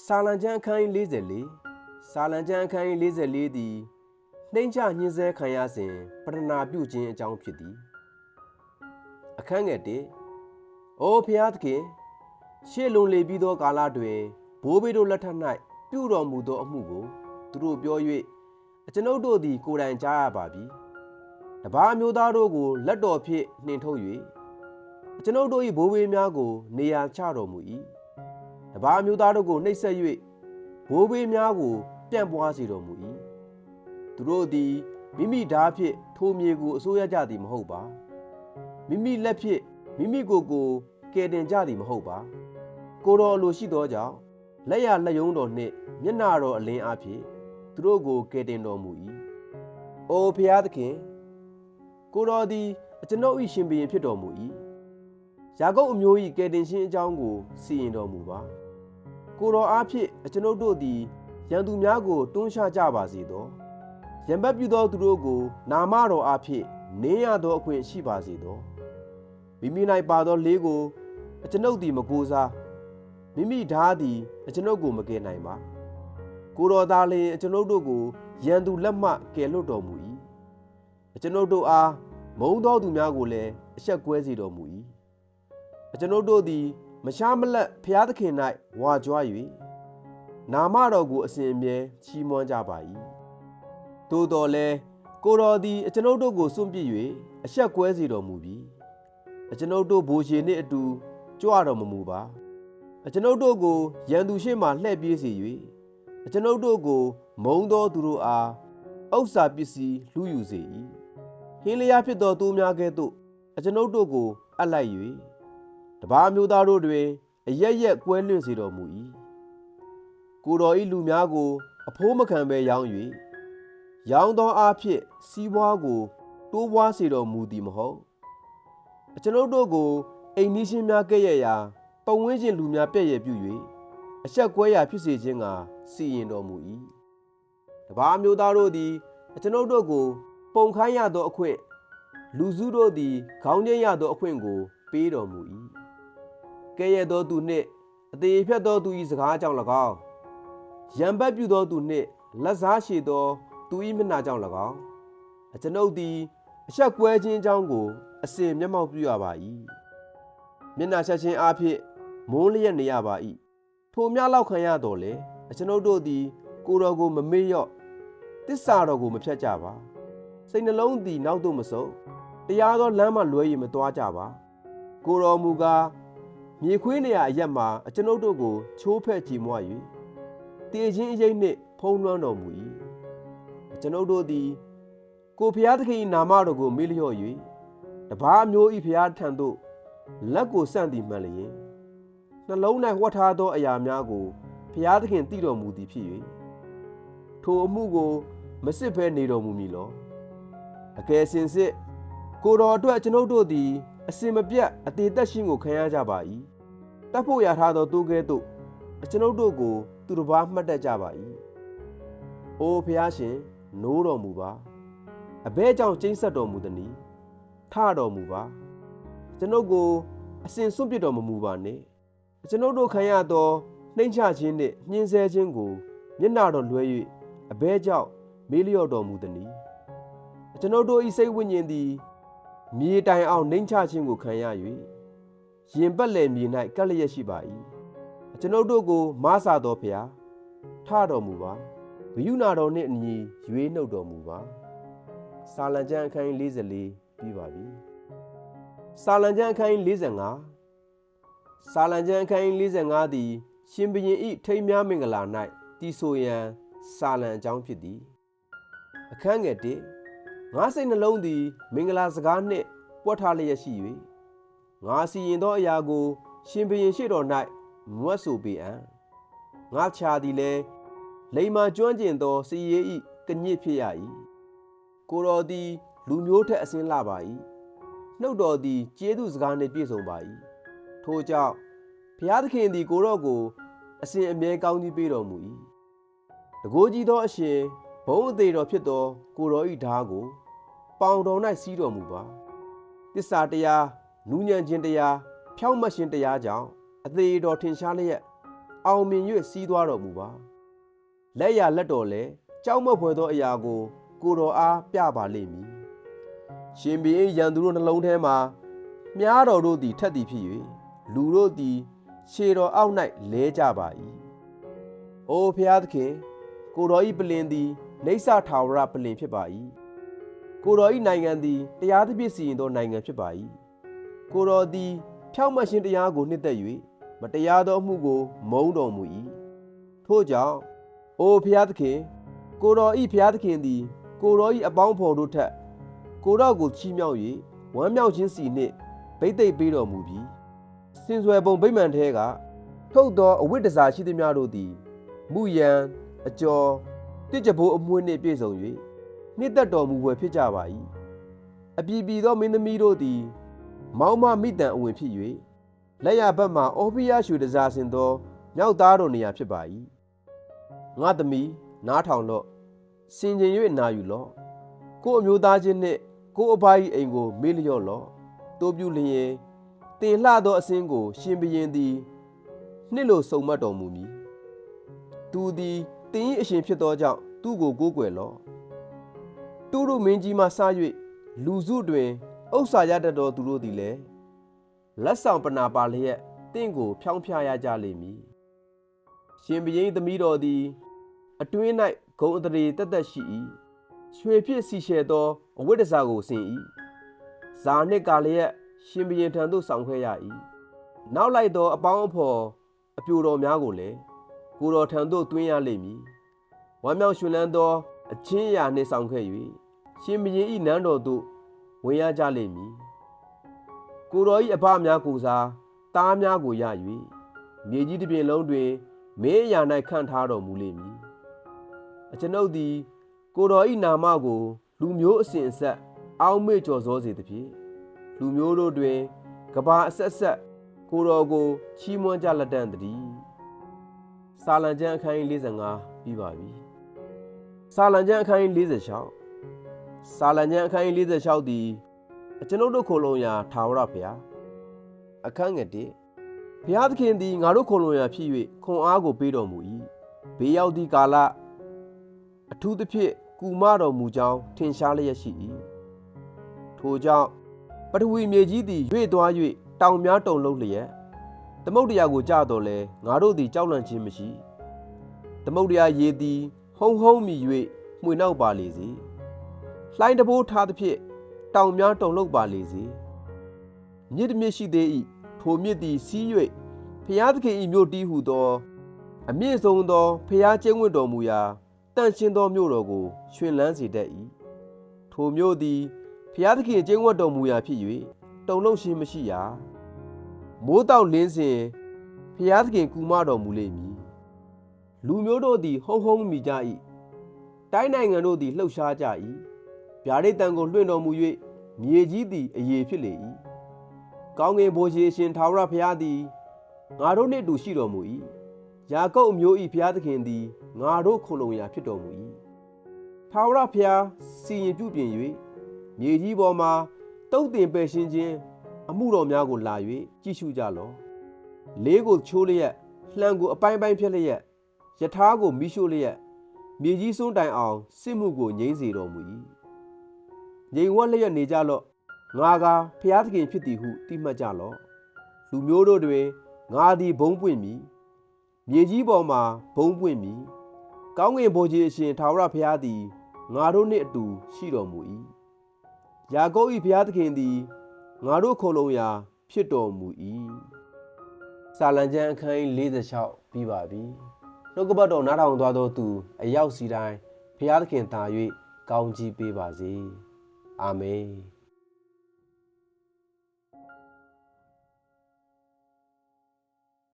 စာလံကျမ်းအခန်းကြီး44စာလံကျမ်းအခန်းကြီး44သည်နှိမ့်ချညှင်းဆဲခံရစဉ်ပရဏာပြုခြင်းအကြောင်းဖြစ်သည်အခန်းငယ်1အိုဖျားသခင်ရှေ့လွန်လေပြီးသောကာလတွင်ဘိုးဘေးတို့လက်ထက်၌ပြုတော်မူသောအမှုကိုသူတို့ပြော၍အကျွန်ုပ်တို့သည်ကိုယ်တိုင်ကြားရပါပြီတပားမျိုးသားတို့ကိုလက်တော်ဖြင့်နှင်ထုတ်၍အကျွန်ုပ်တို့၏ဘိုးဘေးများကို နေရာချတော်မူ၏ တပားမျိုးသားတို့ကိုနှိပ်စက်၍ဘိုးဘေးများကို ပြန့်ပွားစေတော်မူ၏သူတို့သည်မိမိဓာဖြင့်ထိုမြေကိုအစိုးရကြသည်မဟုတ်ပါမိမိလက်ဖြင့်မိမိကိုယ်ကိုကယ်တင်ကြသည်မဟုတ်ပါ ကိုယ်တော်အလိုရှိသောကြောင့်လက်ရလက်ယုံတော်နှင့်မျက်နာတော်အလင်းအဖြစ်သူတို့ကိုကယ်တင်တော်မူ၏။အိုဖျားသခင်ကိုတော်သည်အကျွန်ုပ်၏ရှင်ဘုရင်ဖြစ်တော်မူ၏။ယာကုပ်အမျိုး၏ကယ်တင်ခြင်းအကြောင်းကိုစီရင်တော်မူပါ။ ကိုတော်အားဖြင့်အကျွန်ုပ်တို့သည်ရန်သူများကိုတွန်းချကြပါစေသော။ရံဘတ်ပြုသောသူတို့ကို နာမတော်အားဖြင့်နင်းရသောအခွင့်ရှိပါစေသော။မိမိ၌ပါသောလေးကိုအကျွန်ုပ်သည်မကိုးစားမိမိဓာတ်သည်အကျွန်ုပ်ကိုမကယ်နိုင်ပါကိုတော်သားလင်အကျွန်ုပ်တို့ကိုရန်သူလက်မှကယ်လွတ်တော်မူ၏အကျွန်ုပ်တို့အားမုံသောသူများကိုလည်းအဆက်ကွဲစေတော်မူ၏အကျွန်ုပ်တို့သည် မရှားမလက်ဖျားသခင်၌ဝါကြွား၍နာမတော်ကိုအစဉ်အမြဲချီးမွမ်းကြပါ၏သို့တော်လည်းကိုတော်သည်အကျွန်ုပ်တို့ကိုစွန့်ပစ်၍အဆက်ကွဲစေတော်မူပြီးအကျွန်ုပ်တို့ဘိုးရှင်နှင့်အတူကြွတော်မမူပါအကျွန်ုပ်တို့ကိုရန်သူရှေ့မှလှည့်ပြေးစေ၍အကျွန်ုပ်တို့ကို မုံသောသူတို့အားဥစ္စာပစ္စည်းလူယူစေ၏ဟင်းလျားဖြစ်သောသူများကဲ့သို့အကျွန်ုပ်တို့ကိုအပ်လိုက်၍ တပါးမျိုးသားတို့တွင်အရက်ရက်ကွဲလွင့်စေတော်မူ၏ကိုတော်ဤလူများကို အဖိုးမခံဘဲရောင်း၍ရောင်းသောအားဖြင့်စီးပွားကို တိုးပွားစေတော်မူသည်မဟုတ်အကျွန်ုပ်တို့ကိုအိမ်နီးချင်းများကဲ့ရဲ့ရာပဝန်းကျင်လူများပြည့်ရပြု၍အဆက်ကွဲရာဖြစ်စေခြင်းကစီရင်တော်မူ၏တပါးမျိုးသားတို့သည်အကျွန်ုပ်တို့ကိုပုံခိုင်းရသောအခွင့်လူစုတို့သည်ခေါင်းကျင်းရသောအခွင့်ကို ပေးတော်မူ၏ ကဲ့ရဲ့သောသူနှင့်အသေးဖြတ်သောသူ၏စကားကြောင့်၎င်းရံပတ်ပြုသောသူနှင့်လက်စားရှိသောသူ၏မျက်နှာကြောင့်၎င်းအကျွန်ုပ်သည်အဆက်ကွဲခြင်းအကြောင်းကိုအစဉ်မျက်မှောက်ပြုရပါ၏မျက်နှာဆက်ခြင်းအဖြစ်မိုးလျက်နေရပါ၏ထိုများလောက်ခံရတော်လေအကျွန်ုပ်တို့သည် ကိုတော်ကိုမမေ့လျော့တစ္ဆာတော်ကိုမဖြတ်ကြပါစိတ်နှလုံးသည်နောက်သို့မဆုပ်တရားသောလမ်းမှလွဲ၍မသွားကြပါကိုတော်မူကား မြေခွေးနေရာအရက်မှာအကျွန်ုပ်တို့ကိုချိုးဖဲ့ကြည်မွ၍တည်ခြင်းအရေးနှင့်ဖုံးလွှမ်းတော်မူ၏အကျွန်ုပ်တို့သည် ကိုဖျားသခင်၏နာမတော်ကိုမေ့လျော့၍တပားမျိုး၏ဖျားထံသို့လက်ကိုဆန့်သည်မှန်လျင်နှလုံး၌ဝှက်ထားသောအရာများကိုဖျားသခင်သိတော်မူသည်ဖြစ်၍ထိုအမှုကိုမစစ်ဘဲနေတော်မူမည်လောအကယ်စင်စစ်ကိုတော်အတွက်ကျွန်ုပ်တို့သည်အစင်မပြတ်အသေးသက်ရှင်ကိုခံရကြပါ၏ တတ်ဖို့ရထားသောသူကဲ့သို့အကျွန်ုပ်တို့ကိုသူတစ်ပါးမှတ်တတ်ကြပါ၏အိုဖျားရှင်နိုးတော်မူပါအဘဲကြောင့်ကျိန်းဆက်တော်မူသည်နီထတော်မူပါကျွန်ုပ်ကိုအစဉ်စွန့်ပစ်တော်မမူပါနဲ့ကျွန်ုပ်တို့ခံရသောနှိမ့်ချခြင်းနှင့်ညှင်းဆဲခြင်းကိုမျက်နာတော်လွှဲ၍အဘဲကြောင့်မေးလျော့တော်မူသည်။ကျွန်ုပ်တို့၏စိတ်ဝိညာဉ်သည်မြေတိုင်အောင်နှိမ့်ချခြင်းကိုခံရ၍ ရင်ပတ်လည်မြေ၌ကပ်လျက်ရှိပါ၏။ကျွန်ုပ်တို့ကိုမဆာတော်ဖျားထတော်မူပါ။ဂယုဏတော်နှင့်အညီရွေးနှုတ်တော်မူပါ။စာလံကျမ်းအခန်း44ပြီးပါပြီ။စာလံကျမ်းအခန်း45စာလံကျမ်းအခန်း45သည် ရှင်ဘရင်ဤထိမ်းများမင်္ဂလာ၌တည်ဆိုရန်စာလံအကြောင်းဖြစ်သည်အခန်းငယ်1ငါစိတ်နှလုံးသည် မင်္ဂလာစကားနှင့်ပွက်ထားလျက်ရှိ၍ ငါစီရင်သောအရာကို ရှင်ဘရင်ရှိတော်၌မွတ်ဆိုပေအံ့ငါချာသည်လည်းလိမ္မာကျွမ်းကျင်သောစီရေးဤကညစ်ဖြစ်ရ၏ကိုတော်သည် လူမျိုးထက်အစင်းလာပါ၏နှုတ်တော်သည်ကျေးဇူးစကားနှင့်ပြည့်စုံပါ၏ထို့ကြောင့်ဘုရားသခင်သည်ကိုရော့ကို အစဉ်အမြဲကောင်းကြီးပေးတော်မူ၏တကိုးကြီးသောအရှင်ဘုံအသေးတော်ဖြစ်သော ကိုရောဤဓာကို ပေါင်တော်၌စီးတော်မူပါတစ္ဆာတရား နူးညံ့ခြင်းတရားဖြောင့်မတ်ခြင်းတရားကြောင့်အသေးတော်ထင်ရှားလျက်အောင်မြင်၍စီးသွားတော်မူပါလက်ရလက်တော်လဲကြောက်မက်ဖွယ်သောအရာကို ကိုတော်အားပြပါလိမ့်မည်ရှင်ဘုရင်ရန်သူတို့နှလုံးထဲမှာမြားတော်တို့သည်ထက်သည်ဖြစ်၍လူတို့သည်ခြေတော်အောက်၌လဲကြပါ၏အိုဖျားသခင်ကိုတော်ဤပလင်သည်နေဆထာဝရပလင်ဖြစ်ပါ၏ကိုတော်ဤနိုင်ငံသည်တရားသဖြင့်စီရင်သောနိုင်ငံဖြစ်ပါ၏ ကိုတော်သည် ဖြောင့်မတ်ခြင်းတရားကိုနှစ်သက်၍မတရားသောအမှုကို မုန်းတော်မူ၏ထို့ကြောင့်အိုဖျားသခင် ကိုတော်ဤဖျားသခင်သည် ကိုတော်ဤအပေါင်းဖော်တို့ထက် ကိုတော်ကိုချီးမြှောက်၍ဝမ်းမြောက်ခြင်းစီနှင့်ဗိသိက်ပေးတော်မူပြီးစင်ဆွယ်ပုံဗိမာန်ထဲကထုတ်သောအဝိတ္တစာရှိသမျှတို့သည်မူယံအကျော်တစ်ကြဘိုးအမွှေးနှင့်ပြည့်စုံ၍နှစ်သက်တော်မူဝယ်ဖြစ်ကြပါ၏အပြည်ပြည်သောမင်းသမီးတို့သည် မောင်းမမိတန်အဝင်ဖြစ်၍လက်ရဘက်မှအော်ဖီယာရွှေတစားဆင်သောမြောက်သားတော်နေရာဖြစ်ပါ၏ငါသမီးနားထောင်လော့စင်ကြင်၍နာယူလော့ကို့အမျိုးသားချင်းနှင့်ကို့အဖား၏အိမ်ကို မေးလျော့လော့တို့ပြုလျင်တင်လှသောအစင်းကို ရှင်ဘရင်သည်နှစ်လိုစုံမတ်တော်မူမည်သူသည်တင်၏အရှင်ဖြစ်သောကြောင့်သူ့ကိုကိုးကွယ်လော့တူရုမင်းကြီးမှစ၍လူစုတွင် ဥစ္စာရတတ်သောသူတို့သည်လည်းလက်ဆောင်ပနာပါလျက်တင့်ကို ဖြောင်းဖျားရကြလိမ့်မည်ရှင်ဘရင်သမီးတော်သည် အတွင်း၌ဂုံအတရေတက်တက်ရှိ၏ရွှေဖြစ်စီရှဲသောအဝိတ္တစာကိုဆင်၏ဇာနှစ်ကလည်းရှင်ဘရင်ထံသို့ဆောင်ခဲ့ရ၏နောက်လိုက်သော အပေါင်းအဖော်အပြိုတော်များကိုလည်းကိုတော်ထံသို့တွင်းရလိမ့်မည်ဝမ်းမြောက်ရှင်လန်းသောအချင်းအရာနှင့်ဆောင်ခဲ့၍ရှင်ဘရင်၏နန်းတော်သို့ ဝင်ရကြလိမ့်မည်ကိုတော်၏အဖများကိုစားတားများကိုရ၍မြေကြီးတစ်ပြင်လုံးတွင်မင်းအရာ၌ခန့်ထားတော်မူလိမ့်မည်အကျွန်ုပ်သည် ကိုတော်၏နာမကို လူမျိုးအစဉ်အဆက်အောက်မေ့ကျော်စောစေသဖြင့်လူမျိုးတို့တွင်ကဘာအဆက်ဆက်ကိုတော်ကိုချီးမွမ်းကြလက်တံ့တည်းစာလံကျမ်းအခန်းကြီး45ပြီးပါပြီစာလံကျမ်းအခန်းကြီး46 စာလံကျမ်းအခန်းကြီး46သည်အကျွန်ုပ်တို့ခိုလုံရာထာဝရဘုရားအခန်းငယ်1ဘုရားသခင်သည်ငါတို့ခိုလုံရာဖြစ်၍ခွန်အားကိုပေးတော်မူ၏ဘေးရောက်သည့်ကာလအထူးသဖြင့်ကူမတော်မူကြောင်းထင်ရှားလျက်ရှိ၏ထိုကြောင့်ပထဝီမြေကြီးသည်ရွေ့သွား၍တောင်များတုန်လှုပ်လျက်သမုတ်တရားကိုကြတော့လဲငါတို့သည်ကြောက်လန့်ခြင်းမရှိသမုတ်တရားရေသည် ဟုံဟုံမြည်၍မှွေနောက်ပါလေစေ လှိုင်းတဘိုးထားသဖြင့်တောင်များတုန်လှုပ်ပါလေစေမြစ်တစ်မြစ်ရှိသေး၏ထိုမြစ်သည်စီး၍ဖျားသခင်၏မြို့တီးဟုသော အမြင့်ဆုံးသောဖျားကျင်းဝတ်တော်မူရာတန့်ရှင်းသောမြို့တော်ကိုရှင်လန်းစေတတ်၏ထိုမြို့သည်ဖျားသခင်ကျင်းဝတ်တော်မူရာဖြစ်၍တုံလုံးရှင်းမရှိရာမိုးတောက်လင်းစဉ်ဖျားသခင်ကူမတော်မူလိမ့်မည်လူမျိုးတို့သည် ဟုံဟုံမိကြ၏တိုင်းနိုင်ငံတို့သည်လှုပ်ရှားကြ၏ ဗျာဒိတ်တန်ကိုလွှင့်တော်မူ၍မြေကြီးသည်အယေဖြစ်လေ၏ကောင်းကင်ဘိုးရှင်ရှင်ထာဝရဘုရားသည်ငါတို့နှင့်တူရှိတော်မူ၏ယာကုပ်အမျိုး၏ဘုရားသခင်သည်ငါတို့ခုံလုံရာဖြစ်တော်မူ၏ထာဝရဘုရားစီရင်ပြုပြင်၍မြေကြီးပေါ်မှာတုတ်တင်ပယ်ရှင်းခြင်းအမှုတော်များကိုလာ၍ကြည့်ရှုကြလော့လေးကိုချိုးလျက်လှံကိုအပိုင်းပိုင်းဖြက်လျက်ယထာကိုမိရှို့လျက်မြေကြီးစွန်းတိုင်အောင်စစ်မှုကိုငြိမ့်စေတော်မူ၏ ငြိမ်ဝတ်လျက်နေကြလော့ငါကဖျားသခင်ဖြစ်သည်ဟုသိမှတ်ကြလော့လူမျိုးတို့တွင်ငါသည်ဘုံပွင့်မည်မြေကြီးပေါ်မှာဘုံပွင့်မည်ကောင်းကင်ဘိုးကြီးအရှင်ထာဝရဘုရားသည်ငါတို့နှင့်အတူရှိတော်မူ၏ယာကုပ်၏ဘုရားသခင်သည်ငါတို့ခုံလုံးရာဖြစ်တော်မူ၏စာလံကျမ်းအခန်း46ပြီးပါပြီနှုတ်ကပတ်တော်နားထောင်သွားသောသူ အရောက်စီတိုင်းဘုရားသခင်သာ၍ကောင်းချီးပေးပါစေ အာမင်